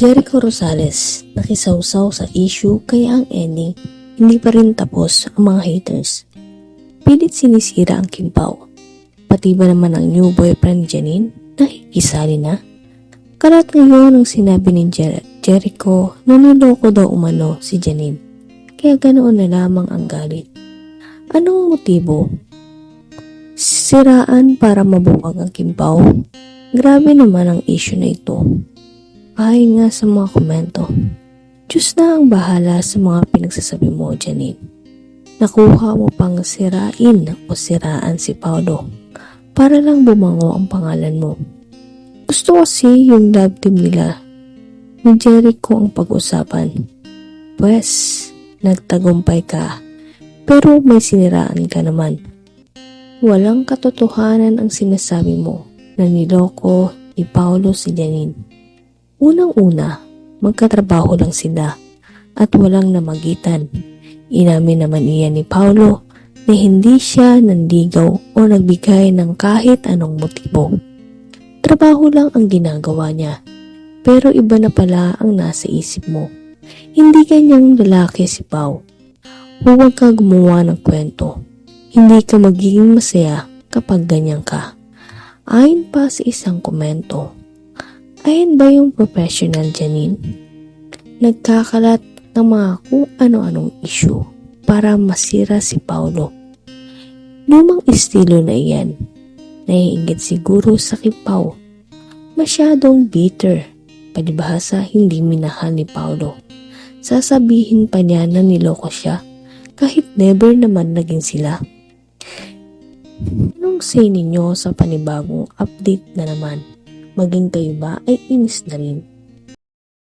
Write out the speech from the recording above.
Jericho Rosales nakisawsaw sa issue kaya ang ending hindi pa rin tapos ang mga haters. Pilit sinisira ang Kimpaw. Pati ba naman ang new boyfriend Janine nakikisali na? Karat ngayon ang sinabi ni Jer- Jericho na niloko daw umano si Janine. Kaya ganoon na lamang ang galit. Anong motibo? Siraan para mabuwag ang Kimpaw? Grabe naman ang issue na ito. Ayon nga sa mga komento. Diyos na ang bahala sa mga pinagsasabi mo, Janine. Nakuha mo pang sirain o siraan si Paulo para lang bumango ang pangalan mo. Gusto kasi yung love team nila ni Jericho ang pag-usapan. Pwes, nagtagumpay ka pero may siniraan ka naman. Walang katotohanan ang sinasabi mo na niloko ni Paulo si Janine. Unang-una, magkatrabaho lang sila at walang namagitan. Inamin naman iyan ni Paulo na hindi siya nandigaw o nagbigay ng kahit anong motibo. Trabaho lang ang ginagawa niya, pero iba na pala ang nasa isip mo. Hindi ganyang lalaki si Pau. Huwag ka gumawa ng kwento. Hindi ka magiging masaya kapag ganyan ka. Ayon pa sa isang komento, ayon ba yung professional Janine? Nagkakalat ng mga kung ano-anong issue para masira si Paulo. Lumang estilo na iyan. Naiingit siguro sa kipaw. Masyadong bitter. Palibhasa hindi minahal ni Paulo. Sasabihin pa niya na niloko siya kahit never naman naging sila. Anong say ninyo sa panibagong update na naman? Maging kayo ba ay inis na rin?